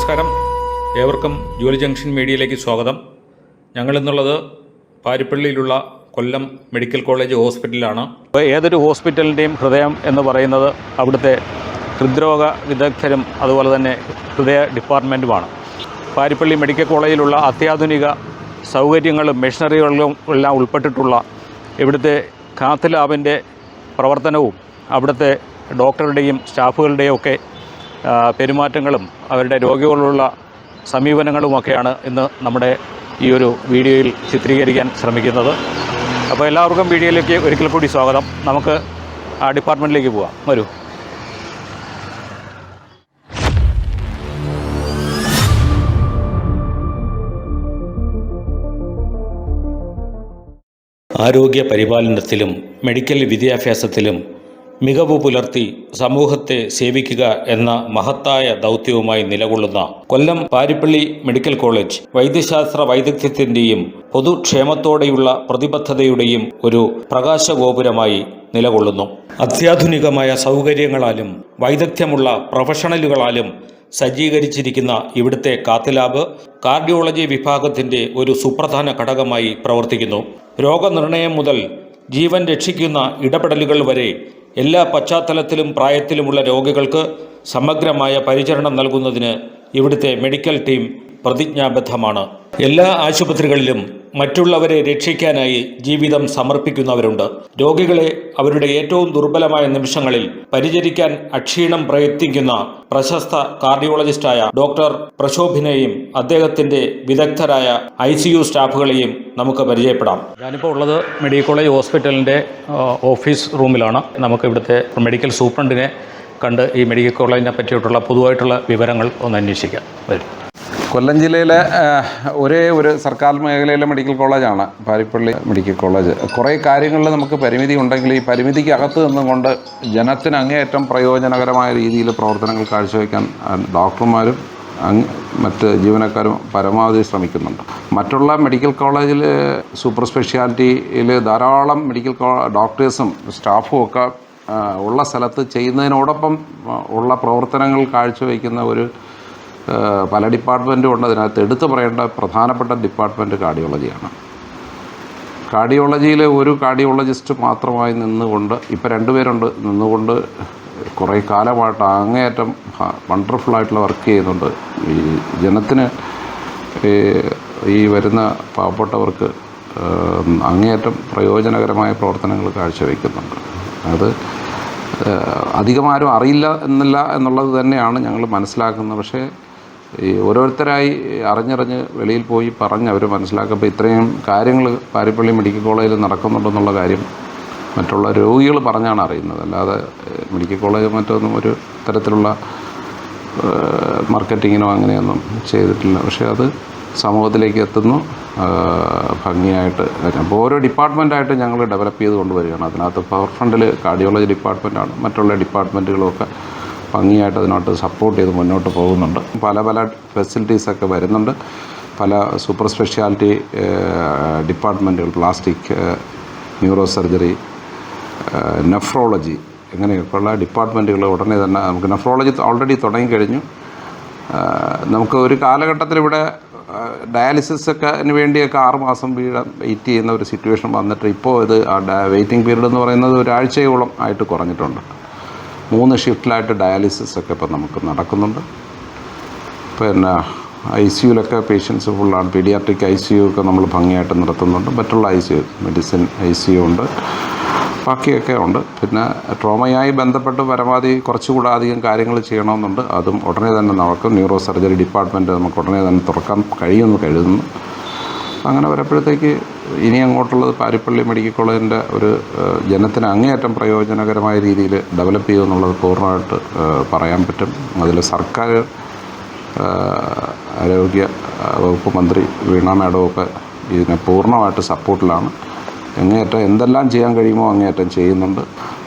നമസ്കാരം. ഏവർക്കും ജോലി ജംഗ്ഷൻ മീഡിയയിലേക്ക് സ്വാഗതം. ഞങ്ങളിന്നുള്ളത് പാരിപ്പള്ളിയിലുള്ള കൊല്ലം മെഡിക്കൽ കോളേജ് ഹോസ്പിറ്റലിലാണ്. ഏതൊരു ഹോസ്പിറ്റലിന്റെയും ഹൃദയം എന്ന് പറയുന്നത് അവിടുത്തെ ഹൃദ്രോഗ വിദഗ്ധരും അതുപോലെ തന്നെ ഹൃദയ ഡിപ്പാർട്ട്മെന്റുമാണ്. പാരിപ്പള്ളി മെഡിക്കൽ കോളേജിലുള്ള അത്യാധുനിക സൗകര്യങ്ങളും മെഷീനറികളും എല്ലാം ഉൾപ്പെട്ടിട്ടുള്ള ഇവിടുത്തെ കാത്ത് ലാബിന്റെ പ്രവർത്തനവും അവിടുത്തെ ഡോക്ടറുടെയും സ്റ്റാഫുകളുടെയും ഒക്കെ പെരുമാറ്റങ്ങളും അവരുടെ രോഗികളോടുള്ള സമീപനങ്ങളുമൊക്കെയാണ് ഇന്ന് നമ്മുടെ ഈ ഒരു വീഡിയോയിൽ ചിത്രീകരിക്കാൻ ശ്രമിക്കുന്നത്. അപ്പോൾ എല്ലാവർക്കും വീഡിയോയിലേക്ക് ഒരിക്കൽ കൂടി സ്വാഗതം. നമുക്ക് ആ ഡിപ്പാർട്ട്മെന്റിലേക്ക് പോവാം. വരൂ. ആരോഗ്യ പരിപാലനത്തിലും മെഡിക്കൽ വിദ്യാഭ്യാസത്തിലും മികവ് പുലർത്തി സമൂഹത്തെ സേവിക്കുക എന്ന മഹത്തായ ദൗത്യവുമായി നിലകൊള്ളുന്ന കൊല്ലം പാരിപ്പള്ളി മെഡിക്കൽ കോളേജ് വൈദ്യശാസ്ത്ര വൈദഗ്ധ്യത്തിന്റെയും പൊതുക്ഷേമത്തോടെയുള്ള പ്രതിബദ്ധതയുടെയും ഒരു പ്രകാശഗോപുരമായി നിലകൊള്ളുന്നു. അത്യാധുനികമായ സൗകര്യങ്ങളാലും വൈദഗ്ധ്യമുള്ള പ്രൊഫഷണലുകളാലും സജ്ജീകരിച്ചിരിക്കുന്ന ഇവിടുത്തെ കാത്തലാബ് കാർഡിയോളജി വിഭാഗത്തിന്റെ ഒരു സുപ്രധാന ഘടകമായി പ്രവർത്തിക്കുന്നു. രോഗനിർണയം മുതൽ ജീവൻ രക്ഷിക്കുന്ന ഇടപെടലുകൾ വരെ എല്ലാ പശ്ചാത്തലത്തിലും പ്രായത്തിലുമുള്ള രോഗികൾക്ക് സമഗ്രമായ പരിചരണം നൽകുന്നതിന് ഇവിടുത്തെ മെഡിക്കൽ ടീം പ്രതിജ്ഞാബദ്ധമാണ്. എല്ലാ ആശുപത്രികളിലും മറ്റുള്ളവരെ രക്ഷിക്കാനായി ജീവിതം സമർപ്പിക്കുന്നവരുണ്ട്. രോഗികളെ അവരുടെ ഏറ്റവും ദുർബലമായ നിമിഷങ്ങളിൽ പരിചരിക്കാൻ അക്ഷീണം പ്രയത്നിക്കുന്ന പ്രശസ്ത കാർഡിയോളജിസ്റ്റായ ഡോക്ടർ പ്രശോഭിനെയും അദ്ദേഹത്തിന്റെ വിദഗ്ധരായ ഐ സ്റ്റാഫുകളെയും നമുക്ക് പരിചയപ്പെടാം. ഞാനിപ്പോൾ ഉള്ളത് മെഡിക്കൽ കോളേജ് ഹോസ്പിറ്റലിന്റെ ഓഫീസ് റൂമിലാണ്. നമുക്ക് ഇവിടുത്തെ മെഡിക്കൽ സൂപ്രണ്ടിനെ കണ്ട് ഈ മെഡിക്കൽ കോളേജിനെ പറ്റിയിട്ടുള്ള പൊതുവായിട്ടുള്ള വിവരങ്ങൾ ഒന്ന് അന്വേഷിക്കാം. വരും. കൊല്ലം ജില്ലയിലെ ഒരേ ഒരു സർക്കാർ മേഖലയിലെ മെഡിക്കൽ കോളേജാണ്. Parippally medical college. കുറേ കാര്യങ്ങളിൽ നമുക്ക് പരിമിതി ഉണ്ടെങ്കിൽ ഈ പരിമിതിക്ക് അകത്ത് നിന്നുകൊണ്ട് ജനത്തിന് അങ്ങേയറ്റം പ്രയോജനകരമായ രീതിയിൽ പ്രവർത്തനങ്ങൾ കാഴ്ചവെക്കാൻ ഡോക്ടർമാരും മറ്റ് ജീവനക്കാരും പരമാവധി ശ്രമിക്കുന്നുണ്ട്. മറ്റുള്ള മെഡിക്കൽ കോളേജിൽ സൂപ്പർ സ്പെഷ്യാലിറ്റിയിൽ ധാരാളം മെഡിക്കൽ ഡോക്ടേഴ്സും സ്റ്റാഫും ഒക്കെ ഉള്ള സ്ഥലത്ത് ചെയ്യുന്നതിനോടൊപ്പം ഉള്ള പ്രവർത്തനങ്ങൾ കാഴ്ചവെക്കുന്ന ഒരു പല ഡിപ്പാർട്ട്മെന്റും ഉണ്ട്. അതിനകത്ത് എടുത്തു പറയേണ്ട പ്രധാനപ്പെട്ട ഡിപ്പാർട്ട്മെന്റ് കാർഡിയോളജിയാണ്. കാർഡിയോളജിയിലെ ഒരു കാർഡിയോളജിസ്റ്റ് മാത്രമായി നിന്നുകൊണ്ട് ഇപ്പോൾ രണ്ടുപേരുണ്ട് നിന്നുകൊണ്ട് കുറേ കാലമായിട്ട് അങ്ങേയറ്റം വണ്ടർഫുള്ളായിട്ടുള്ള വർക്ക് ചെയ്യുന്നുണ്ട്. ഈ ജനത്തിന് ഈ വരുന്ന പാവപ്പെട്ടവർക്ക് അങ്ങേയറ്റം പ്രയോജനകരമായ പ്രവർത്തനങ്ങൾ കാഴ്ചവെക്കുന്നുണ്ട്. അത് അധികമാരും അറിയില്ല എന്നില്ല എന്നുള്ളത് തന്നെയാണ് ഞങ്ങൾ മനസ്സിലാക്കുന്നത്. പക്ഷേ ഈ ഓരോരുത്തരായി അറിഞ്ഞറിഞ്ഞ് വെളിയിൽ പോയി പറഞ്ഞ് അവർ മനസ്സിലാക്കുമ്പോൾ ഇത്രയും കാര്യങ്ങൾ പാരിപ്പള്ളി മെഡിക്കൽ കോളേജിൽ നടക്കുന്നുണ്ടെന്നുള്ള കാര്യം മറ്റുള്ള രോഗികൾ പറഞ്ഞാണ് അറിയുന്നത്. അല്ലാതെ മെഡിക്കൽ കോളേജ് മറ്റൊന്നും ഒരു തരത്തിലുള്ള മാർക്കറ്റിങ്ങിനോ അങ്ങനെയൊന്നും ചെയ്തിട്ടില്ല. പക്ഷേ അത് സമൂഹത്തിലേക്ക് എത്തുന്നു. ഭംഗിയായിട്ട് അപ്പോൾ ഓരോ ഡിപ്പാർട്ട്മെന്റായിട്ട് ഞങ്ങൾ ഡെവലപ്പ് ചെയ്ത് കൊണ്ടുവരികയാണ്. അതിനകത്ത് പവർ ഫ്രണ്ടിൽ കാർഡിയോളജി ഡിപ്പാർട്ട്മെന്റാണ് മറ്റുള്ള ഡിപ്പാർട്ട്മെന്റുകളൊക്കെ ഭംഗിയായിട്ട് അതിനോട്ട് സപ്പോർട്ട് ചെയ്ത് മുന്നോട്ട് പോകുന്നുണ്ട്. പല പല ഫെസിലിറ്റീസൊക്കെ വരുന്നുണ്ട്. പല സൂപ്പർ സ്പെഷ്യാലിറ്റി ഡിപ്പാർട്ട്മെന്റുകൾ പ്ലാസ്റ്റിക് ന്യൂറോ സർജറി നെഫ്രോളജി ഇങ്ങനെയൊക്കെയുള്ള ഡിപ്പാർട്ട്മെന്റുകൾ ഉടനെ തന്നെ നമുക്ക് നെഫ്രോളജി ഓൾറെഡി തുടങ്ങിക്കഴിഞ്ഞു. കഴിഞ്ഞു നമുക്ക് ഒരു കാലഘട്ടത്തിൽ ഇവിടെ ഡയാലിസിസ് ഒക്കെ വേണ്ടിയൊക്കെ ആറുമാസം വീഴാൻ വെയിറ്റ് ചെയ്യുന്ന ഒരു സിറ്റുവേഷൻ വന്നിട്ട് ഇപ്പോൾ ഇത് വെയിറ്റിംഗ് പീരീഡ് എന്ന് പറയുന്നത് ഒരാഴ്ചയോളം ആയിട്ട് കുറഞ്ഞിട്ടുണ്ട്. മൂന്ന് ഷിഫ്റ്റിലായിട്ട് ഡയാലിസിസ് ഒക്കെ ഇപ്പം നമുക്ക് നടക്കുന്നുണ്ട്. പിന്നെ ഐ സിയുലൊക്കെ പേഷ്യൻസ് ഫുള്ളാണ്. പീഡിയാട്രിക് ഐ സി യു ഒക്കെ നമ്മൾ ഭംഗിയായിട്ട് നടത്തുന്നുണ്ട്. മറ്റുള്ള I C U medicine I C U ഉണ്ട്. ബാക്കിയൊക്കെ ഉണ്ട്. പിന്നെ ട്രോമയായി ബന്ധപ്പെട്ട് പരമാവധി കുറച്ചുകൂടെ അധികം കാര്യങ്ങൾ ചെയ്യണമെന്നുണ്ട്. അതും ഉടനെ തന്നെ നടക്കും. ന്യൂറോ സർജറി ഡിപ്പാർട്ട്മെന്റ് നമുക്ക് ഉടനെ തന്നെ തുറക്കാൻ കഴിയുമെന്ന് കരുതുന്നു. അങ്ങനെ വരുമ്പോഴത്തേക്ക് ഇനി അങ്ങോട്ടുള്ളത് പാരിപ്പള്ളി മെഡിക്കൽ കോളേജിന്റെ ഒരു ജനത്തിന് അങ്ങേയറ്റം പ്രയോജനകരമായ രീതിയിൽ ഡെവലപ്പ് ചെയ്യുമെന്നുള്ളത് പൂർണമായിട്ട് പറയാൻ പറ്റും. അതിൽ സർക്കാർ ആരോഗ്യ വകുപ്പ് മന്ത്രി വീണ മാഡമൊക്കെ ഇതിനെ പൂർണമായിട്ട് സപ്പോർട്ടിലാണ്. അങ്ങേയറ്റം എന്തെല്ലാം ചെയ്യാൻ കഴിയുമോ അങ്ങേയറ്റം ചെയ്യുന്നുണ്ട്.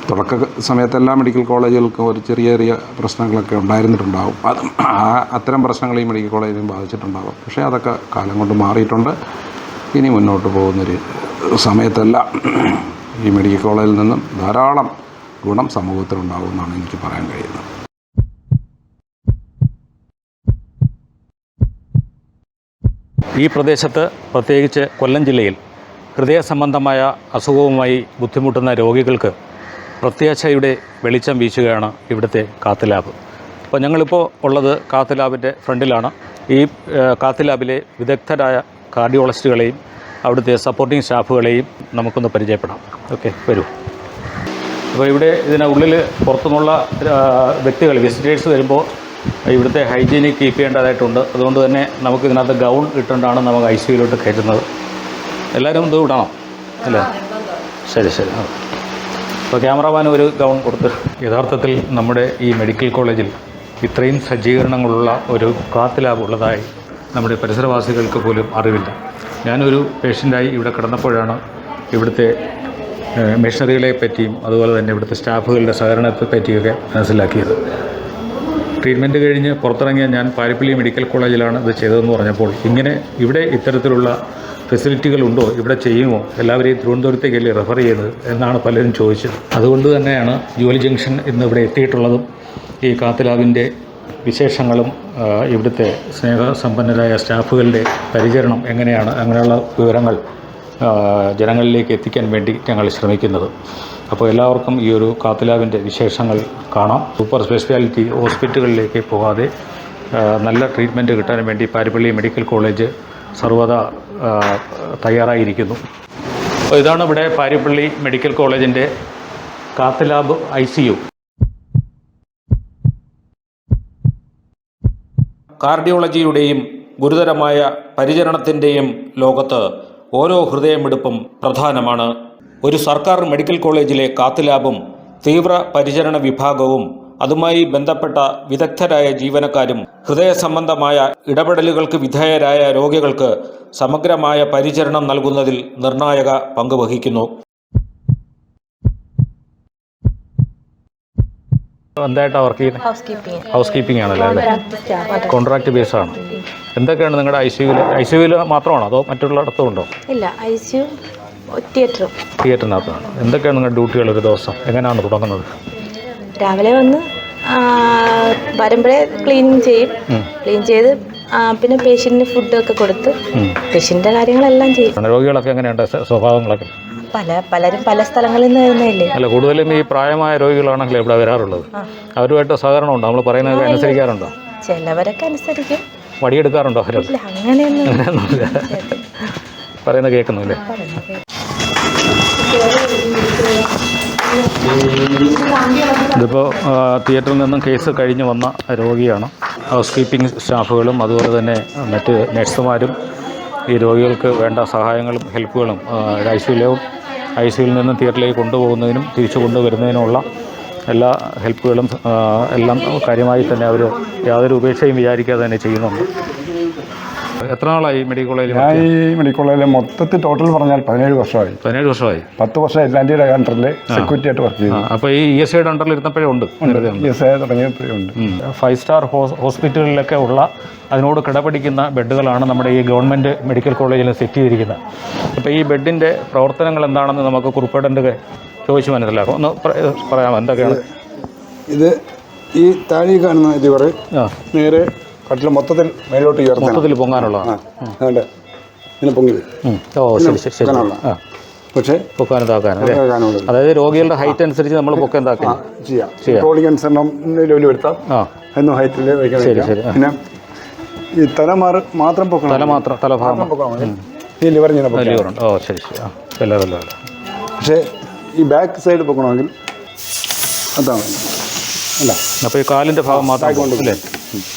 തുടക്ക സമയത്തെല്ലാം മെഡിക്കൽ കോളേജുകൾക്കും ഒരു ചെറിയ ചെറിയ പ്രശ്നങ്ങളൊക്കെ ഉണ്ടായിരുന്നിട്ടുണ്ടാവും. അത് ആ അത്തരം പ്രശ്നങ്ങൾ ഈ മെഡിക്കൽ കോളേജിനും ബാധിച്ചിട്ടുണ്ടാകും പക്ഷേ അതൊക്കെ കാലം കൊണ്ട് മാറിയിട്ടുണ്ട്. ഇനി മുന്നോട്ട് പോകുന്നൊരു സമയത്തെല്ലാം ഈ മെഡിക്കൽ കോളേജിൽ നിന്നും ധാരാളം ഗുണം സമൂഹത്തിലുണ്ടാകുമെന്നാണ് എനിക്ക് പറയാൻ കഴിയുന്നത്. ഈ പ്രദേശത്ത് പ്രത്യേകിച്ച് കൊല്ലം ജില്ലയിൽ ഹൃദയ സംബന്ധമായ അസുഖവുമായി ബുദ്ധിമുട്ടുന്ന രോഗികൾക്ക് പ്രത്യാശയുടെ വെളിച്ചം വീശുകയാണ് ഇവിടുത്തെ കാത്ത് ലാബ്. അപ്പോൾ ഞങ്ങളിപ്പോൾ ഉള്ളത് കാത്ത് ലാബിന്റെ ഫ്രണ്ടിലാണ്. ഈ കാത്തലാബിലെ കാത്ത് ലാബിലെ വിദഗ്ധരായ കാർഡിയോളജിസ്റ്റുകളെയും അവിടുത്തെ സപ്പോർട്ടിംഗ് സ്റ്റാഫുകളെയും നമുക്കൊന്ന് പരിചയപ്പെടാം. ഓക്കെ വരൂ. അപ്പോൾ ഇവിടെ ഇതിനുള്ളിൽ പുറത്തുനിന്നുള്ള വ്യക്തികൾ വിസിറ്റേഴ്സ് വരുമ്പോൾ ഇവിടുത്തെ ഹൈജീനിക് കീപ്പ് ചെയ്യേണ്ടതായിട്ടുണ്ട്. അതുകൊണ്ട് തന്നെ നമുക്ക് ഇതിനകത്ത് ഗൗൺ ഇട്ടുകൊണ്ടാണ് നമുക്ക് ഐ സിയിലോട്ട് കയറ്റുന്നത്. എല്ലാവരും ഇത് വിടണം അല്ലേ? ശരി ശരി. അപ്പോൾ ക്യാമറമാൻ ഒരു ഗൗൺ കൊടുത്ത്. യഥാർത്ഥത്തിൽ നമ്മുടെ ഈ മെഡിക്കൽ കോളേജിൽ ഇത്രയും സജ്ജീകരണങ്ങളുള്ള ഒരു കാത്ത് ലാബ് ഉള്ളതായി നമ്മുടെ പരിസരവാസികൾക്ക് പോലും അറിവില്ല. ഞാനൊരു പേഷ്യന്റായി ഇവിടെ കിടന്നപ്പോഴാണ് ഇവിടുത്തെ മെഷീനറികളെ പറ്റിയും അതുപോലെ തന്നെ ഇവിടുത്തെ സ്റ്റാഫുകളുടെ സഹകരണത്തെ പറ്റിയൊക്കെ മനസ്സിലാക്കിയത്. ട്രീറ്റ്മെന്റ് കഴിഞ്ഞ് പുറത്തിറങ്ങിയ ഞാൻ പാരിപ്പള്ളി മെഡിക്കൽ കോളേജിലാണ് ഇത് ചെയ്തതെന്ന് പറഞ്ഞപ്പോൾ ഇങ്ങനെ ഇവിടെ ഇത്തരത്തിലുള്ള ഫെസിലിറ്റികളുണ്ടോ ഇവിടെ ചെയ്യുമോ? എല്ലാവരെയും തിരുവനന്തപുരത്തേക്കല്ലേ റെഫർ ചെയ്തത് എന്നാണ് പലരും ചോദിച്ചത്. അതുകൊണ്ട് തന്നെയാണ് ജോലി ജംഗ്ഷൻ ഇന്ന് ഇവിടെ എത്തിയിട്ടുള്ളതും ഈ കാത്തലാബിന്റെ വിശേഷങ്ങളും ഇവിടുത്തെ സ്നേഹസമ്പന്നരായ സ്റ്റാഫുകളുടെ പരിചരണം എങ്ങനെയാണ്? അങ്ങനെയുള്ള വിവരങ്ങൾ ജനങ്ങളിലേക്ക് എത്തിക്കാൻ വേണ്ടി ഞങ്ങൾ ശ്രമിക്കുന്നത്. അപ്പോൾ എല്ലാവർക്കും ഈ ഒരു കാത്തലാവിന്റെ വിശേഷങ്ങൾ കാണാം. സൂപ്പർ സ്പെഷ്യാലിറ്റി ഹോസ്പിറ്റലുകളിലേക്ക് പോകാതെ നല്ല ട്രീറ്റ്മെന്റ് കിട്ടാൻ വേണ്ടി പാരിപ്പള്ളി മെഡിക്കൽ കോളേജ് സർവത തയ്യാറായിരിക്കുന്നു. അപ്പോൾ ഇതാണ് ഇവിടെ പാരിപ്പള്ളി മെഡിക്കൽ കോളേജിന്റെ cath lab I C U. കാർഡിയോളജിയുടെയും ഗുരുതരമായ പരിചരണത്തിന്റെയും ലോകത്ത് ഓരോ ഹൃദയമെടുപ്പും പ്രധാനമാണ്. ഒരു സർക്കാർ മെഡിക്കൽ കോളേജിലെ കാത്ത് ലാബും തീവ്ര പരിചരണ വിഭാഗവും അതുമായി ബന്ധപ്പെട്ട വിദഗ്ധരായ ജീവനക്കാരും ഹൃദയ സംബന്ധമായ ഇടപെടലുകൾക്ക് വിധേയരായ രോഗികൾക്ക് സമഗ്രമായ പരിചരണം നൽകുന്നതിൽ നിർണായക പങ്ക് എന്തായിട്ടാണ് വർക്ക് ചെയ്യുന്നത് ഹൗസ് കീപ്പിംഗ് ആണല്ലേ അല്ലേ? കോൺട്രാക്ട് ബേസ് ആണ്. എന്തൊക്കെയാണ് നിങ്ങളുടെ ഐ സിയുവിൽ ഐ സിയുവിൽ മാത്രമാണോ അതോ മറ്റുള്ളിടത്തും ഉണ്ടോ? ഇല്ല ഐ സി യു തിയേറ്ററും തിയേറ്ററിനകത്താണ് എന്തൊക്കെയാണ് നിങ്ങളുടെ ഡ്യൂട്ടികൾ ഒരു ദിവസം? എങ്ങനെയാണ് തുടങ്ങുന്നത്? രാവിലെ വന്ന് വരുമ്പോഴേ ക്ലീൻ ചെയ്യും. ക്ലീൻ ചെയ്ത് പിന്നെ പേഷ്യന്റിന് ഫുഡൊക്കെ കൊടുത്ത് പേഷ്യന്റെ കാര്യങ്ങളെല്ലാം ചെയ്യും. രോഗികളൊക്കെ എങ്ങനെയുണ്ട്? സ്വ- സ്വഭാവങ്ങളൊക്കെ? പല പലരും പല സ്ഥലങ്ങളിൽ നിന്ന് വരുന്നതല്ലേ? അല്ല കൂടുതലും ഈ പ്രായമായ രോഗികളാണല്ലോ ഇവിടെ വരാറുള്ളത്. അവരുമായിട്ട് സഹകരണം ഉണ്ടോ? നമ്മൾ പറയുന്നത് അനുസരിക്കാറുണ്ടോ? ചിലവരൊക്കെ അനുസരിക്കും. വടിയെടുക്കാറുണ്ടോ അവരൊക്കെ അങ്ങനെയൊന്നും പറയുന്നത് കേൾക്കുന്നില്ലേ ഇതിപ്പോൾ തിയേറ്ററിൽ നിന്നും കേസ് കഴിഞ്ഞ് വന്ന രോഗിയാണ്. ഹൗസ് കീപ്പിംഗ് സ്റ്റാഫുകളും അതുപോലെ തന്നെ മറ്റ് നഴ്സുമാരും ഈ രോഗികൾക്ക് വേണ്ട സഹായങ്ങളും ഹെൽപ്പുകളും ഐ സിയിലും ഐ സിയിൽ നിന്ന് തിയേറ്ററിലേക്ക് കൊണ്ടുപോകുന്നതിനും തിരിച്ചു കൊണ്ടുവരുന്നതിനുമുള്ള എല്ലാ ഹെൽപ്പുകളും എല്ലാം കാര്യമായി തന്നെ അവർ യാതൊരു ഉപേക്ഷയും വിചാരിക്കാതെ തന്നെ ചെയ്യുന്നുണ്ട്. എത്ര നാളായി മെഡിക്കൽ കോളേജിൽ ഞാൻ ഈ മെഡിക്കൽ കോളേജിൽ മൊത്തത്തിൽ ടോട്ടൽ പറഞ്ഞാൽ പതിനേഴ് വർഷമായി. പതിനേഴ് വർഷമായി? പത്ത് വർഷം അറ്റ്ലാന്റിയുടെ അണ്ടറിൽ സെക്യൂരിറ്റി ആയിട്ട് വർക്ക് ചെയ്തു. അപ്പോൾ ഈ ഇ എസ് ഐയുടെ അണ്ടറിൽ ഇരുന്നപ്പോഴേ ഉണ്ട്. നേരത്തെ ഉണ്ട്. ഇ എസ് ഐ തുടങ്ങിയപ്പോഴുണ്ട് ഫൈവ് സ്റ്റാർ ഹോസ്പിറ്റലിലൊക്കെ ഉള്ള അതിനോട് കിടപിടിക്കുന്ന ബെഡുകളാണ് നമ്മുടെ ഈ ഗവൺമെന്റ് മെഡിക്കൽ കോളേജിൽ സെറ്റ് ചെയ്തിരിക്കുന്നത്. അപ്പോൾ ഈ ബെഡിന്റെ പ്രവർത്തനങ്ങൾ എന്താണെന്ന് നമുക്ക് കുറിപ്പേടന്റെ ചോദിച്ച് മനസ്സിലാക്കും. ഒന്ന് പറയാമോ? എന്തൊക്കെയാണ്? ഇത് ഈ താഴെ കാണുന്ന ഇതുവരെ നേരെ കട്ടിൽ മൊത്തത്തിൽ മേലോട്ട് ഉയർത്തണം. മൊത്തത്തിൽ പൊങ്ങാനുള്ളതാണ്. അതുകൊണ്ട് ഇങ്ങനെ പൊങ്ങി ഓ ശരി ശരി ശരി. ആ. പക്ഷേ പൊക്കാനും താക്കാനും അതായത് രോഗികളുടെ ഹൈറ്റ് അനുസരിച്ച് നമ്മൾ പൊക്കം താക്കാം ചെയ്യാം. ട്രോളിംഗ് അനുസരണം ജോലി ആ. എന്നും ഹൈറ്റിൽ ശരി, ശരി. പിന്നെ ഈ തല മാറ് മാത്രം പൊക്കണം. തല മാത്രം തലഭാഗം പൊക്കണം. ഈ ലിവർ ഇങ്ങനെ ഓ ശരി ശരി. ആ. എല്ലാം എല്ലാം എല്ലാം പക്ഷേ ഈ ബാക്ക് സൈഡ് പൊക്കണമെങ്കിൽ അതാണ്. അല്ല. അപ്പോൾ ഈ കാലിന്റെ ഭാഗം മാത്രം അല്ലേ?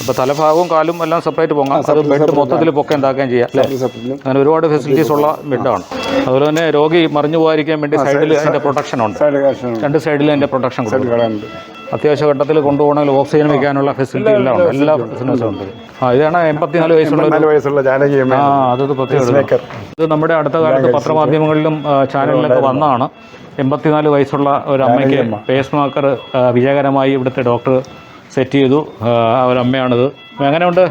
അപ്പോൾ തലഭാഗവും കാലും എല്ലാം സെപ്പറേറ്റ് പോകാം അത് ബെഡ് മൊത്തത്തിൽ പൊക്കെ ഉണ്ടാക്കുകയും ചെയ്യാം അല്ലേ? അങ്ങനെ ഒരുപാട് ഫെസിലിറ്റീസ് ഉള്ള ബെഡാണ് അതുപോലെ തന്നെ രോഗി മറിഞ്ഞു പോകാതിരിക്കാൻ വേണ്ടി സൈഡിൽ അതിന്റെ പ്രൊട്ടക്ഷൻ ഉണ്ട്. രണ്ട് സൈഡിലും അതിന്റെ പ്രൊട്ടക്ഷൻ കൊടുക്കും. അത്യാവശ്യ ഘട്ടത്തിൽ കൊണ്ടുപോകണമെങ്കിൽ ഓക്സിജൻ വയ്ക്കാനുള്ള ഫെസിലിറ്റി എല്ലാം ഉണ്ട്. എല്ലാ ഫെസിലിറ്റീസും ഉണ്ട്. ആ ഇതാണ് എൺപത്തിനാല് വയസ്സുള്ള ആ അതൊരു പ്രത്യേകത. ഇത് നമ്മുടെ അടുത്ത കാലത്ത് പത്രമാധ്യമങ്ങളിലും ചാനലിലൊക്കെ വന്നതാണ്. എൺപത്തിനാല് വയസ്സുള്ള ഒരു അമ്മയ്ക്ക് പേസ് മാക്കർ വിജയകരമായി ഇവിടുത്തെ ഡോക്ടർ സെറ്റ് ചെയ്തു. അവരമ്മയാണിത്. എങ്ങനെയുണ്ട്?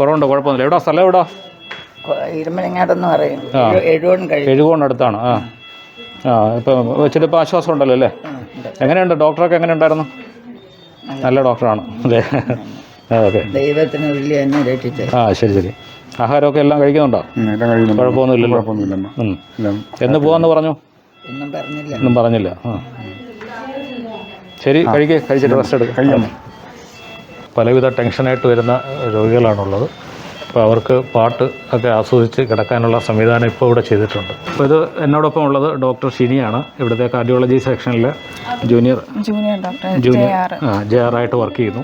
കുറവുണ്ട്? കുഴപ്പമൊന്നുമില്ല. എവിടാ? സ്ഥലം എവിടാ? ഇരുമലങ്ങാടെന്ന് പറയും. എഴുകോണടുത്താണ് ആ. ആ ഇപ്പം വെച്ചിട്ട് ഇപ്പോൾ ആശ്വാസം ഉണ്ടല്ലോ അല്ലേ? എങ്ങനെയുണ്ട്? ഡോക്ടറൊക്കെ എങ്ങനെ ഉണ്ടായിരുന്നു? നല്ല ഡോക്ടറാണ്. അതെ. ആ, ഓക്കെ. ദൈവത്തിന് വലിയ എന്നെ ആ ശരി ശരി. ആഹാരമൊക്കെ എല്ലാം കഴിക്കുന്നുണ്ടോ? കുഴപ്പമൊന്നുമില്ലല്ലോ. എന്ന് പോവാന്ന് പറഞ്ഞു? ഒന്നും പറഞ്ഞില്ല. ഒന്നും പറഞ്ഞില്ല. ആ. ശരി കഴിക്കേ കഴിച്ചിട്ട് റെസ്റ്റ് എടുക്കാം. കഴിയാം പലവിധ ടെൻഷനായിട്ട് വരുന്ന രോഗികളാണുള്ളത്. അപ്പോൾ അവർക്ക് പാട്ട് ഒക്കെ ആസ്വദിച്ച് കിടക്കാനുള്ള സംവിധാനം ഇപ്പോൾ ഇവിടെ ചെയ്തിട്ടുണ്ട്. അപ്പോൾ ഇത് എന്നോടൊപ്പം ഉള്ളത് ഡോക്ടർ ഷിനിയാണ്. ഇവിടുത്തെ cardiology സെക്ഷനിലെ junior junior doctor junior J R ആയിട്ട് വർക്ക് ചെയ്യുന്നു.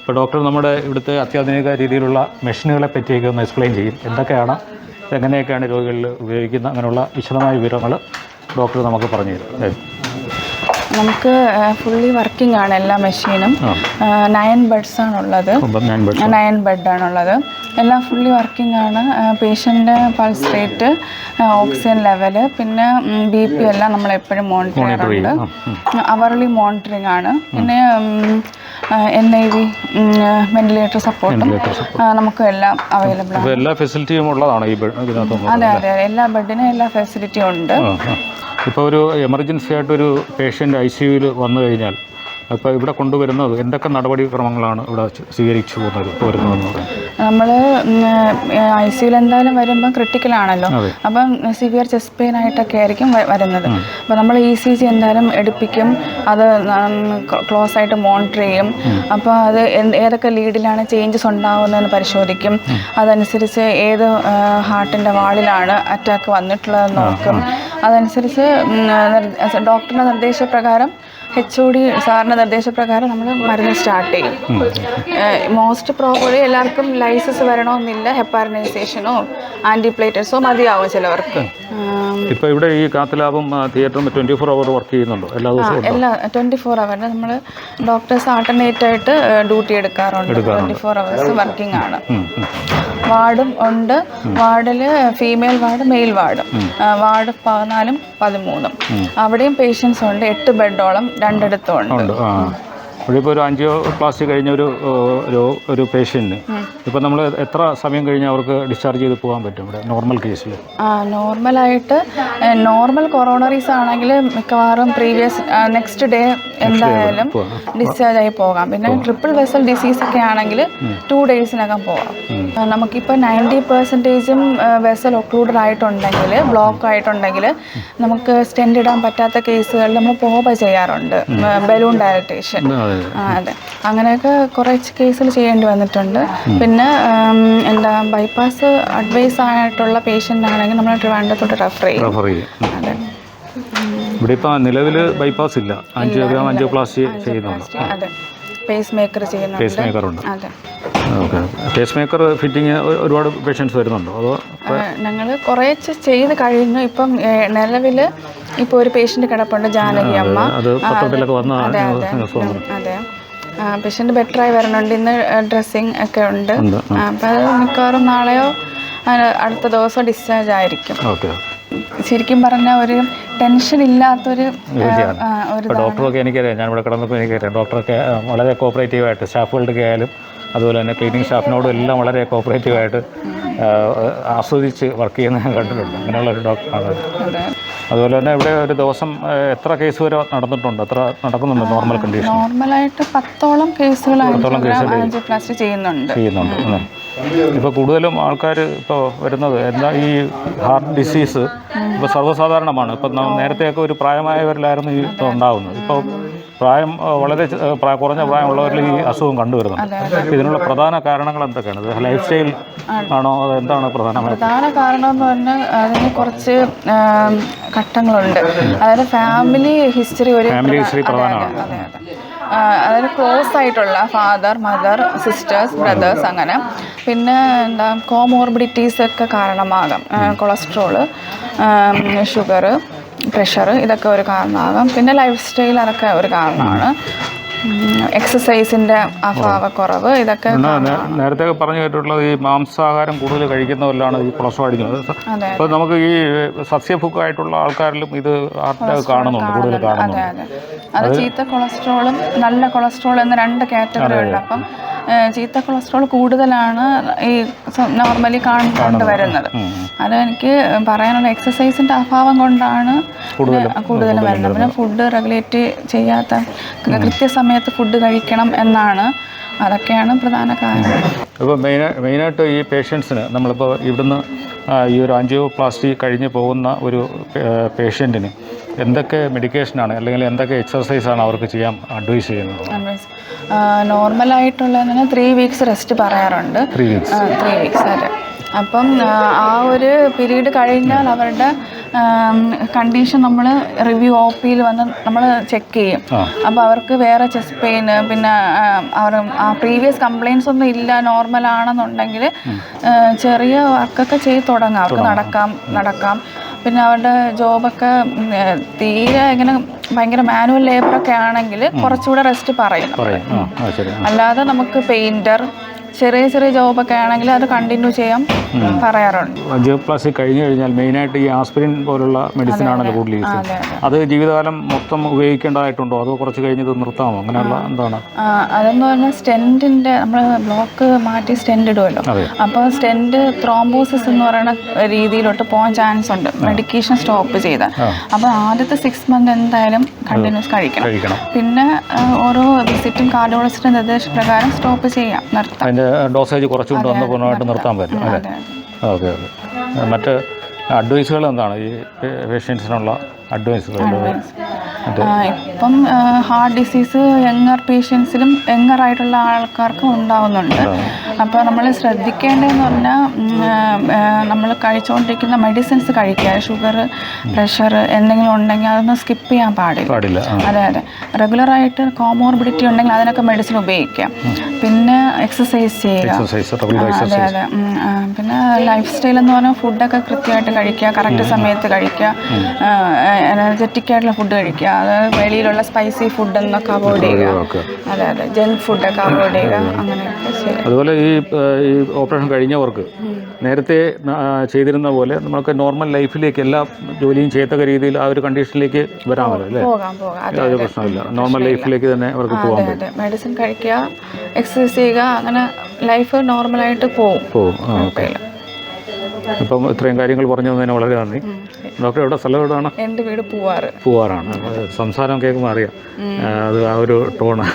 അപ്പോൾ ഡോക്ടർ നമ്മുടെ ഇവിടുത്തെ അത്യാധുനിക രീതിയിലുള്ള മെഷീനുകളെ പറ്റിയൊക്കെ ഒന്ന് എക്സ്പ്ലെയിൻ ചെയ്യും. എന്തൊക്കെയാണ് എങ്ങനെയൊക്കെയാണ് രോഗികളിൽ ഉപയോഗിക്കുന്നത് അങ്ങനെയുള്ള വിശദമായ വിവരങ്ങൾ ഡോക്ടർ നമുക്ക് പറഞ്ഞു തരും. നമുക്ക് ഫുള്ളി വർക്കിംഗ് ആണ് എല്ലാ മെഷീനും നയൻ ബെഡ്സ് ആണുള്ളത്. നയൻ ബെഡാണുള്ളത് എല്ലാം ഫുള്ളി വർക്കിംഗ് ആണ്. പേഷ്യന്റെ പൾസ് റേറ്റ് ഓക്സിജൻ ലെവൽ പിന്നെ ബി പി എല്ലാം നമ്മൾ എപ്പോഴും മോണിറ്റർ ചെയ്യാറുണ്ട്. അവർലി മോണിറ്ററിംഗ് ആണ്. പിന്നെ എൻ ഐ വി വെന്റിലേറ്റർ സപ്പോർട്ടും നമുക്ക് എല്ലാം അവൈലബിൾ ആണ്. എല്ലാ ഫെസിലിറ്റിയും ഉള്ളതാണ് ഈ അതെ അതെ. എല്ലാ ബെഡിനും എല്ലാ ഫെസിലിറ്റിയും ഉണ്ട്. ഇപ്പോൾ ഒരു എമർജൻസി ആയിട്ടൊരു പേഷ്യന്റ് ഐ സി യുവിൽ വന്നു കഴിഞ്ഞാൽ അപ്പോൾ ഇവിടെ കൊണ്ടുവരുന്നത് എന്തൊക്കെ നടപടിക്രമങ്ങളാണ് ഇവിടെ സ്വീകരിച്ചു പോകുന്നത് വരുന്നതെന്ന് നമ്മൾ ഐ സിയിൽ എന്തായാലും വരുമ്പോൾ ക്രിട്ടിക്കൽ ആണല്ലോ. അപ്പം സിവിയർ ചെസ്റ്റ് പെയിൻ ആയിട്ടൊക്കെ ആയിരിക്കും വരുന്നത്. അപ്പോൾ നമ്മൾ ഇ സി ജി എന്തായാലും എടുപ്പിക്കും. അത് ക്ലോസ് ആയിട്ട് മോണിറ്റർ ചെയ്യും. അപ്പോൾ അത് ഏതൊക്കെ ലീഡിലാണ് ചേഞ്ചസ് ഉണ്ടാകുന്നതെന്ന് പരിശോധിക്കും. അതനുസരിച്ച് ഏത് ഹാർട്ടിന്റെ വാളിലാണ് അറ്റാക്ക് വന്നിട്ടുള്ളതെന്ന് നോക്കും. അതനുസരിച്ച് ഡോക്ടറുടെ നിർദ്ദേശപ്രകാരം എച്ച് ഒ ഡി സാറിന്റെ നിർദ്ദേശപ്രകാരം നമ്മൾ മരുന്ന് സ്റ്റാർട്ട് ചെയ്യും. മോസ്റ്റ് പ്രോബബ്ലി എല്ലാവർക്കും ലൈസസ് വരണമെന്നില്ല ഹെപ്പാരനൈസേഷനോ ആന്റിപ്ലേറ്റസോ മതിയാവും ചിലവർക്ക്. ഇപ്പോൾ ഇവിടെ ഈ കാത്തലാബും തിയേറ്ററും ട്വന്റി ഫോർ അവർ വർക്ക് ചെയ്യുന്നുണ്ടോ? എല്ലാ ദിവസവും എല്ലാ ട്വന്റി ഫോർ അവർ നമ്മൾ ഡോക്ടേഴ്സ് ആൾട്ടർനേറ്റ് ആയിട്ട് ഡ്യൂട്ടി എടുക്കാറുണ്ട്. ട്വന്റി ഫോർ അവേഴ്സ് വർക്കിംഗ് ആണ്. വാർഡും ഉണ്ട്. വാർഡിൽ female ward male ward. Ward പതിനാലും പതിമൂന്നും. അവിടെയും പേഷ്യൻസ് ഉണ്ട്. എട്ട് ബെഡോളം രണ്ടിടത്തും ഉണ്ട്. ഇവിടെ ഇപ്പോൾ ഒരു അഞ്ചോ പ്ലാസ്റ്റി കഴിഞ്ഞ ഒരു ഒരു പേഷ്യന്റിന് ഇപ്പോൾ നമ്മൾ എത്ര സമയം കഴിഞ്ഞ് അവർക്ക് ഡിസ്ചാർജ് ചെയ്ത് പോകാൻ പറ്റും ഇവിടെ നോർമൽ കേസിൽ ആ നോർമലായിട്ട് നോർമൽ കൊറോണറീസ് ആണെങ്കിൽ മിക്കവാറും പ്രീവിയസ് നെക്സ്റ്റ് ഡേ എന്തായാലും ഡിസ്ചാർജ് ആയി പോകാം. പിന്നെ ട്രിപ്പിൾ വെസൽ ഡിസീസ് ഒക്കെ ആണെങ്കിൽ ടു ഡേയ്സിനകം പോകാം നമുക്കിപ്പോൾ നയന്റി പെർസെന്റേജും വെസൽ ഒക്ലൂഡഡ് ആയിട്ടുണ്ടെങ്കിൽ ബ്ലോക്ക് ആയിട്ടുണ്ടെങ്കിൽ നമുക്ക് സ്റ്റെൻഡ് ഇടാൻ പറ്റാത്ത കേസുകളിൽ നമ്മൾ പോപ ചെയ്യാറുണ്ട് ബലൂൺ ഡയറക്റ്റേഷൻ അതെ അങ്ങനെയൊക്കെ കുറേ കേസിൽ ചെയ്യേണ്ടി വന്നിട്ടുണ്ട്. പിന്നെ എന്താ ബൈപ്പാസ് അഡ്വൈസ് ആയിട്ടുള്ള പേഷ്യന്റ് ആണെങ്കിൽ നമ്മൾ ട്രിവാൻഡ്രത്തോട്ട് റെഫർ ചെയ്യും. അതെ. ഇവിടെ ഇപ്പോൾ നിലവിൽ ബൈപ്പാസ് ഇല്ല. അഞ്ചിയോഗ്രാം അഞ്ചോ പ്ലാസ്റ്റി ചെയ്യുന്നുണ്ട് അതെ. പേസ് മേക്കർ ചെയ്യുന്നുണ്ട്. പേസ് മേക്കർ ഉണ്ട്. അതെ. ഓക്കെ പേസ് മേക്കർ ഫിറ്റിംഗ് ഒരുപാട് പേഷ്യൻസ് വരുന്നുണ്ടോ? അതോ ഞങ്ങൾ കുറേച്ച് ചെയ്ത് കഴിഞ്ഞു. ഇപ്പം നിലവിൽ ഇപ്പോൾ ഒരു പേഷ്യന്റ് കിടപ്പുണ്ട് ജാനകി അമ്മ. അത് പത്രത്തിലൊക്കെ വന്ന അതെ പേഷ്യന്റ് ബെറ്ററായി വരണുണ്ട്. ഇന്ന് ഡ്രസ്സിങ് ഒക്കെ ഉണ്ട്. അപ്പോൾ അപ്പം അത് മിക്കവാറും നാളെയോ അടുത്ത ദിവസം ഡിസ്ചാർജ് ആയിരിക്കും. ഓക്കെ ശരിക്കും പറഞ്ഞ ഒരു ടെൻഷൻ ഇല്ലാത്തൊരു ഡോക്ടറൊക്കെ എനിക്കറിയാം. ഞാൻ ഇവിടെ കിടന്നപ്പോൾ എനിക്കറിയാം. ഡോക്ടറൊക്കെ വളരെ കോപ്പറേറ്റീവായിട്ട് സ്റ്റാഫുകളുടെ ആയാലും അതുപോലെ തന്നെ ക്ലീനിങ് സ്റ്റാഫിനോടും എല്ലാം വളരെ കോപ്പറേറ്റീവായിട്ട് ആയിട്ട് ആസ്വദിച്ച് വർക്ക് ചെയ്യുന്ന ഞാൻ കണ്ടിട്ടുണ്ട്. അങ്ങനെയുള്ള ഒരു ഡോക്ടറാണ് അത്. അതുപോലെ തന്നെ ഇവിടെ ഒരു ദിവസം എത്ര കേസ് വരെ നടന്നിട്ടുണ്ട്? എത്ര നടക്കുന്നുണ്ട് നോർമൽ കണ്ടീഷൻ നോർമലായിട്ട് പത്തോളം കേസുകൾ ആൻജിയോപ്ലാസ്റ്റി ചെയ്യുന്നുണ്ട്. ചെയ്യുന്നുണ്ട് അല്ലേ? ഇപ്പോൾ കൂടുതലും ആൾക്കാർ ഇപ്പോൾ വരുന്നത് എന്താ ഈ ഹാർട്ട് ഡിസീസ് ഇപ്പോൾ സർവസാധാരണമാണ്. ഇപ്പം നേരത്തെയൊക്കെ ഒരു പ്രായമായവരിലായിരുന്നു ഈ ഉണ്ടാകുന്നത് ഇപ്പോൾ പ്രായം വളരെ കുറഞ്ഞ പ്രായമുള്ളവരിൽ ഈ അസുഖം കണ്ടുവരുന്നുണ്ട്. ഇതിനുള്ള പ്രധാന കാരണങ്ങൾ എന്തൊക്കെയാണ്? ഇത് ലൈഫ് സ്റ്റൈൽ ആണോ അത് എന്താണ് പ്രധാനമായിട്ട്? പ്രധാന കാരണം എന്ന് പറഞ്ഞാൽ അതിന് കുറച്ച് ഘട്ടങ്ങളുണ്ട്. അതായത് ഫാമിലി ഹിസ്റ്ററി ഒരു ഫാമിലി ഹിസ്റ്ററി പ്രധാനമാണ്. അതായത് ക്ലോസ് ആയിട്ടുള്ള ഫാദർ മദർ സിസ്റ്റേഴ്സ് ബ്രദേഴ്സ് അങ്ങനെ. പിന്നെ എന്താ കോമോർബിഡിറ്റീസ് ഒക്കെ കാരണമാകാം. കൊളസ്ട്രോൾ ഷുഗർ പ്രഷർ ഇതൊക്കെ ഒരു കാരണമാകാം. പിന്നെ ലൈഫ് സ്റ്റൈൽ അതൊക്കെ ഒരു കാരണമാണ്. എക്സസൈസിന്റെ അഭാവക്കുറവ് ഇതൊക്കെ നേരത്തെ പറഞ്ഞു കേട്ടിട്ടുള്ളത് ഈ മാംസാഹാരം കൂടുതൽ കഴിക്കുന്നവരിലാണ് ഈ കൊളസ്ട്രോൾ അടിക്കുന്നത്. അപ്പൊ അപ്പോൾ നമുക്ക് ഈ സസ്യഭുക്കായിട്ടുള്ള ആൾക്കാരിലും ഇത് ഹാർട്ട് കാണുന്നുണ്ട് കൂടുതൽ കാണുന്നുണ്ട്. അതെ ചീത്ത കൊളസ്ട്രോളും നല്ല കൊളസ്ട്രോൾ എന്ന രണ്ട് കാറ്റഗറി ഉണ്ട് അപ്പം ചീത്ത കൊളസ്ട്രോൾ കൂടുതലാണ് ഈ നോർമലി കണ്ടുവരുന്നത് അത് എനിക്ക് പറയാനുള്ള എക്സസൈസിന്റെ അഭാവം കൊണ്ടാണ് കൂടുതലും വരുന്നത്. പിന്നെ ഫുഡ് റെഗുലേറ്റ് ചെയ്യാത്ത കൃത്യസമയത്ത് ഫുഡ് കഴിക്കണം എന്നാണ് അതൊക്കെയാണ് പ്രധാന കാരണം. അപ്പോൾ മെയിൻ മെയിനായിട്ട് ഈ പേഷ്യൻസിന് നമ്മളിപ്പോൾ ഇവിടുന്ന് ഈ ഒരു ആൻജിയോപ്ലാസ്റ്റി കഴിഞ്ഞ് പോകുന്ന ഒരു പേഷ്യന്റിന് എന്തൊക്കെ മെഡിക്കേഷനാണ് അല്ലെങ്കിൽ എന്തൊക്കെ എക്സർസൈസാണ് അവർക്ക് ചെയ്യാൻ അഡ്വൈസ് ചെയ്യുന്നത്? നോർമലായിട്ടുള്ളതിന് ത്രീ വീക്സ് റെസ്റ്റ് പറയാറുണ്ട്. ത്രീ വീക്സ് ത്രീ വീക്സ് അതെ. അപ്പം ആ, ഒരു പീരീഡ് കഴിഞ്ഞാൽ അവരുടെ കണ്ടീഷൻ നമ്മൾ റിവ്യൂ ഒ പിയിൽ വന്ന് നമ്മൾ ചെക്ക് ചെയ്യും. അപ്പോൾ അവർക്ക് വേറെ ചെസ്റ്റ് പെയിൻ പിന്നെ അവർ ആ പ്രീവിയസ് കംപ്ലയിൻസ് ഒന്നും ഇല്ല നോർമൽ ആണെന്നുണ്ടെങ്കിൽ ചെറിയ വർക്കൊക്കെ ചെയ്ത് തുടങ്ങാം. അവർക്ക് നടക്കാം നടക്കാം. പിന്നെ അവരുടെ ജോബൊക്കെ തീരെ ഇങ്ങനെ ഭയങ്കര മാനുവൽ ലേബറൊക്കെ ആണെങ്കിൽ കുറച്ചുകൂടെ റെസ്റ്റ് പറയും. അല്ലാതെ നമുക്ക് പെയിന്റർ ചെറിയ ചെറിയ ഒക്കെ ആണെങ്കിൽ അത് കണ്ടിന്യൂ ചെയ്യാൻ പറയാറുണ്ട്. ആൻജിയോപ്ലാസ്റ്റി കഴിഞ്ഞു കഴിഞ്ഞാൽ മെയിനായിട്ട് ഈ ആസ്പിരിൻ പോലുള്ള മെഡിസിൻ ആണല്ലോ കൂടുതൽ യൂസ് ചെയ്യുന്നത്. അത് ജീവിതകാലം മൊത്തം ഉപയോഗിക്കേണ്ടതായിട്ടുണ്ടോ? അതോ കുറച്ച് കഴിഞ്ഞത് നിർത്താമോ? അങ്ങനെയുള്ള എന്താണ്? അതെന്ന് പറഞ്ഞാൽ സ്റ്റെന്റിന്റെ നമ്മൾ ബ്ലോക്ക് മാറ്റി സ്റ്റെന്റ് ഇടുമല്ലോ അപ്പോൾ സ്റ്റെന്റ് ത്രോംബോസിസ് എന്ന് പറയുന്ന രീതിയിലോട്ട് പോകാൻ ചാൻസ് ഉണ്ട്. മെഡിക്കേഷൻ സ്റ്റോപ്പ് ചെയ്ത് അപ്പോൾ ആദ്യത്തെ സിക്സ് മന്ത് എന്തായാലും കണ്ടിന്യൂസ് കഴിക്കണം. പിന്നെ ഓരോ വിസിറ്റും കാർഡിയോളജിസ്റ്റിന്റെ നിർദ്ദേശപ്രകാരം സ്റ്റോപ്പ് ചെയ്യാം. നിർത്താം. അതിന്റെ ഡോസേജ് കുറച്ചുകൊണ്ട് വന്ന് പൂർണമായിട്ട് നിർത്താൻ പറ്റും അല്ലേ? Okay okay. മറ്റ് അഡ്വൈസുകൾ എന്താണ്? ഈ പേഷ്യൻസിനുള്ള അഡ്വൈസുകൾ? ഇപ്പം ഹാർട്ട് ഡിസീസ് യങ്ങർ പേഷ്യൻസിലും യങ്ങർ ആയിട്ടുള്ള ആൾക്കാർക്കും ഉണ്ടാവുന്നുണ്ട്. അപ്പോൾ നമ്മൾ ശ്രദ്ധിക്കേണ്ടതെന്ന് പറഞ്ഞാൽ നമ്മൾ കഴിച്ചുകൊണ്ടിരിക്കുന്ന മെഡിസിൻസ് കഴിക്കുക. ഷുഗർ പ്രഷർ എന്തെങ്കിലും ഉണ്ടെങ്കിൽ അതൊന്നും സ്കിപ്പ് ചെയ്യാൻ പാടില്ല. അതെ അതെ. റെഗുലറായിട്ട് കോമോർബിഡിറ്റി ഉണ്ടെങ്കിൽ അതിനൊക്കെ മെഡിസിൻ ഉപയോഗിക്കാം. പിന്നെ എക്സസൈസ് ചെയ്യുക. അതെ അതെ. പിന്നെ ലൈഫ് സ്റ്റൈൽ എന്ന് പറഞ്ഞാൽ ഫുഡൊക്കെ കൃത്യമായിട്ട് കഴിക്കുക. കറക്റ്റ് സമയത്ത് കഴിക്കുക. എനർജറ്റിക് ആയിട്ടുള്ള ഫുഡ് കഴിക്കുക. അതായത് വെളിയിലുള്ള സ്പൈസി ഫുഡ് എന്നൊക്കെ അവോയ്ഡ് ചെയ്യുക. അതെ അതെ. ജങ്ക് ഫുഡൊക്കെ അവോയ്ഡ് ചെയ്യുക. അങ്ങനെയൊക്കെ ചെയ്യുക അതുപോലെ ഈ ഈ ഓപ്പറേഷൻ കഴിഞ്ഞവർക്ക് നേരത്തെ ചെയ്തിരുന്ന പോലെ നമുക്ക് നോർമൽ ലൈഫിലേക്ക് എല്ലാ ജോലിയും ചെയ്യത്തക്ക രീതിയിൽ ആ ഒരു കണ്ടീഷനിലേക്ക് വരാമല്ലോ അല്ലേ? യാതൊരു പ്രശ്നമില്ല നോർമൽ ലൈഫിലേക്ക് തന്നെ അവർക്ക് പോകാൻ പറ്റും. മെഡിസിൻ കഴിക്കുക എക്സസൈസ് ചെയ്യുക അങ്ങനെ ലൈഫ് നോർമലായിട്ട് പോകും പോകും ആ ഓക്കെ. ഇപ്പം ഇത്രയും കാര്യങ്ങൾ പറഞ്ഞു തന്നതിന് വളരെ നന്ദി. ഡോക്ടർ എവിടെ? സ്ഥലം എവിടെയാണ് എന്റെ വീട് പൂവാറ്. പൂവാറാണ്. സംസാരം കേൾക്കുമ്പോൾ അറിയാം. അത് ആ ഒരു ടോണ്.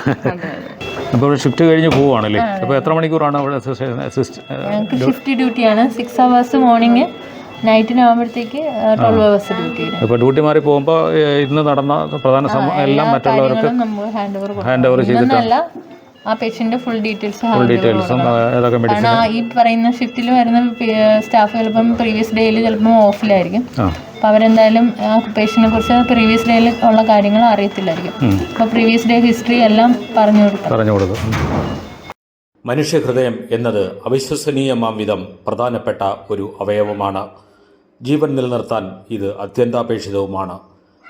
അപ്പോൾ ഇവിടെ ഷിഫ്റ്റ് കഴിഞ്ഞ് പോവുകയാണല്ലേ? അപ്പോൾ എത്ര മണിക്കൂറാണ് അവിടെ ഞങ്ങൾക്ക് ഷിഫ്റ്റ് ഡ്യൂട്ടിയാണ് സിക്സ് അവേഴ്സ് മോർണിംഗ് നൈറ്റിനാകുമ്പോഴത്തേക്ക് ട്വൽവ് അവേഴ്സ് ഡ്യൂട്ടി വരും. ഇപ്പോൾ ഡ്യൂട്ടി മാറി പോകുമ്പോൾ ഇന്ന് നടന്ന പ്രധാന എല്ലാം മറ്റുള്ളവർക്ക് ഹാൻഡ് ഓവർ ഹാൻഡ് ഓവർ ചെയ്തിട്ട് ഇന്നല്ല ആ പേഷ്യന്റ് ഫുൾ ഡീറ്റെയിൽസ് ഫുൾ ഡീറ്റെയിൽസും ഏതൊക്കെ മെഡിസിൻ ആ ഈ പറയുന്ന ഷിഫ്റ്റിൽ വരുന്ന സ്റ്റാഫ് ചിലപ്പം പ്രീവിയസ് ഡേയിൽ ചിലപ്പം ഓഫിലായിരിക്കും അപ്പോൾ അവരെന്തായാലും ആ പേഷ്യനെ കുറിച്ച് പ്രീവിയസ് ഡേയിൽ ഉള്ള കാര്യങ്ങൾ അറിയത്തില്ലായിരിക്കും. അപ്പോൾ പ്രീവിയസ് ഡേ ഹിസ്റ്ററി എല്ലാം പറഞ്ഞു കൊടുക്കും. പറഞ്ഞു കൊടുക്കും. മനുഷ്യഹൃദയം എന്നത് അവിശ്വസനീയമാം വിധം പ്രധാനപ്പെട്ട ഒരു അവയവമാണ്. ജീവൻ നിലനിർത്താൻ ഇത് അത്യന്താപേക്ഷിതവുമാണ്.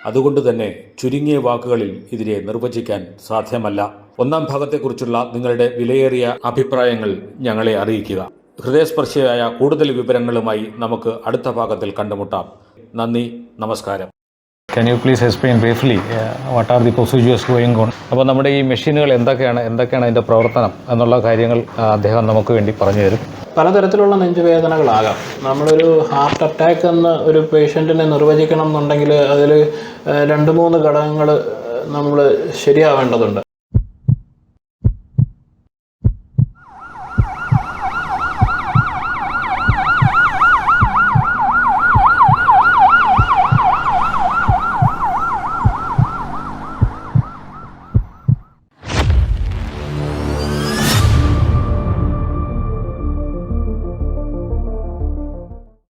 അതുകൊണ്ട് തന്നെ ചുരുങ്ങിയ വാക്കുകളിൽ ഇതിനെ നിർവചിക്കാൻ സാധ്യമല്ല. ഒന്നാം ഭാഗത്തെക്കുറിച്ചുള്ള നിങ്ങളുടെ വിലയേറിയ അഭിപ്രായങ്ങൾ ഞങ്ങളെ അറിയിക്കുക. ഹൃദയസ്പർശിയായ കൂടുതൽ വിവരങ്ങളുമായി നമുക്ക് അടുത്ത ഭാഗത്തിൽ കണ്ടുമുട്ടാം. നന്ദി നമസ്കാരം. Can you please explain briefly what are the procedures going on അപ്പോൾ നമ്മുടെ ഈ മെഷീനുകൾ എന്തൊക്കെയാണ് എന്തൊക്കെയാണ് അതിന്റെ പ്രവർത്തനം എന്നുള്ള കാര്യങ്ങൾ അദ്ദേഹം നമുക്ക് വേണ്ടി പറഞ്ഞു തരും. പലതരത്തിലുള്ള നെഞ്ചുവേദനകളാകാം. നമ്മളൊരു ഹാർട്ട് അറ്റാക്ക് എന്ന് ഒരു പേഷ്യന്റിനെ നിർവചിക്കണം എന്നുണ്ടെങ്കിൽ അതിൽ രണ്ട് മൂന്ന് ഘടകങ്ങൾ നമ്മൾ ശരിയാവേണ്ടതുണ്ട്.